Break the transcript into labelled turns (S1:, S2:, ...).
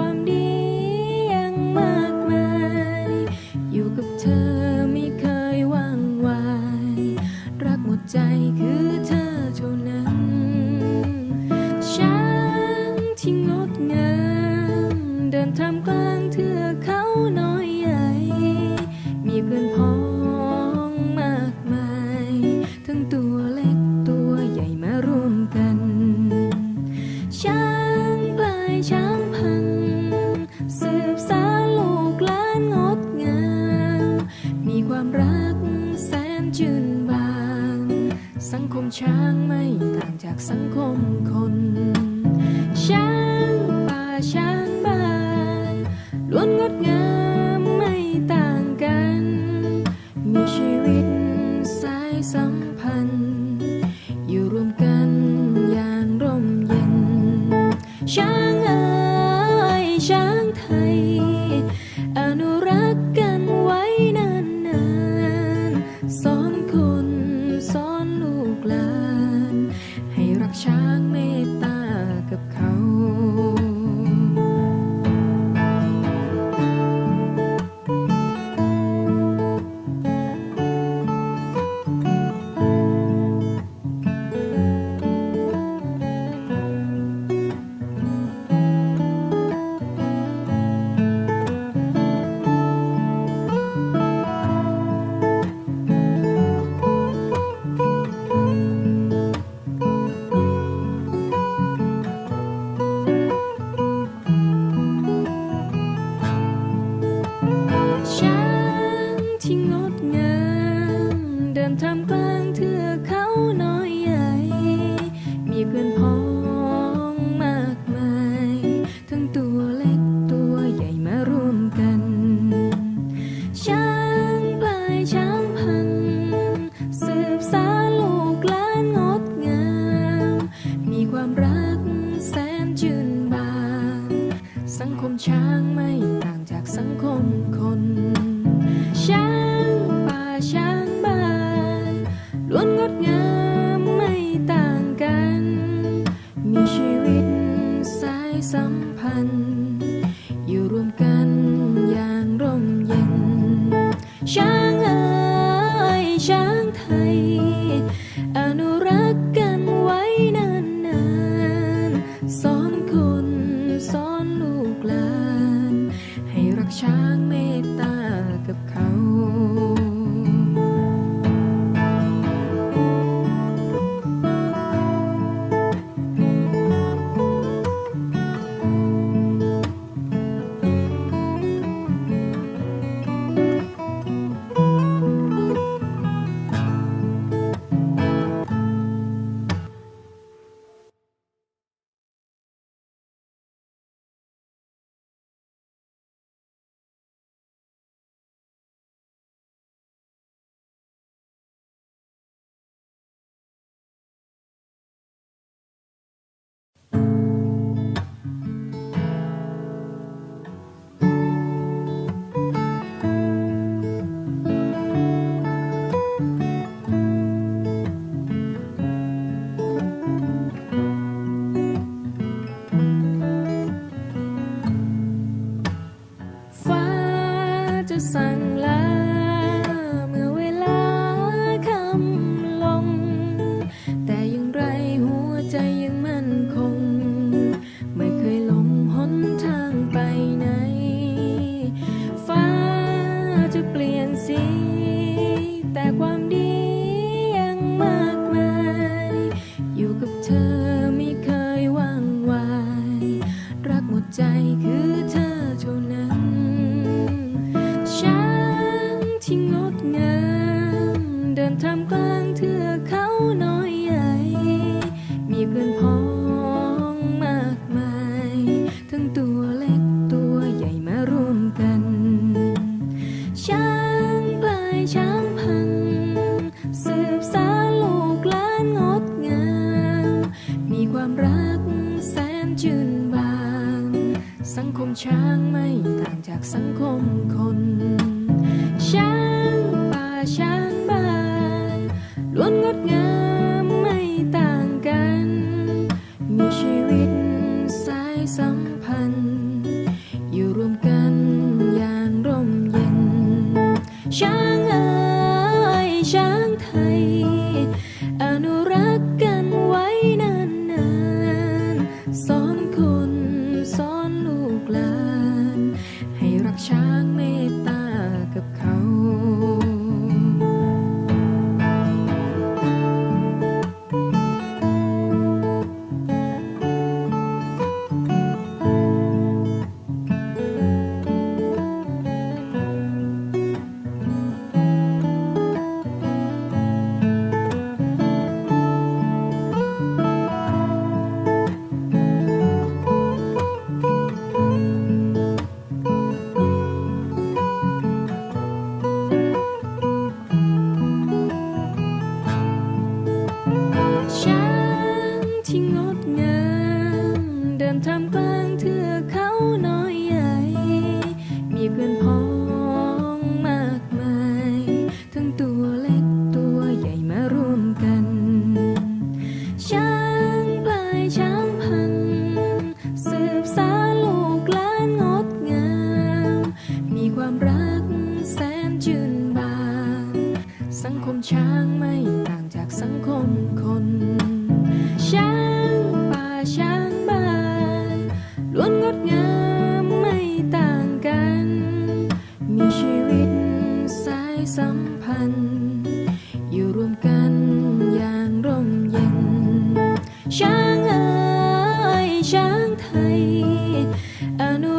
S1: ความดียังมา มช้างไม่ต่างจากสังคมคน ช้างป่าช้างบ้านล้วนงดงามไม่ต่าง ล้วนงดงามไม่ต่างกัน มีชีวิตสายสัมพันธ์ อยู่รวมกันอย่างร่มเย็น ช้างเอ๋ยช้าง ช้างไม่ต่างจากสังคมคนช้าง 人谈判。 ล้วนงดงามไม่ต่างกัน มีชีวิตสายสัมพันธ์ อยู่รวมกันอย่างร่มเย็น ช้างเอ๋ยช้างไทยอนุ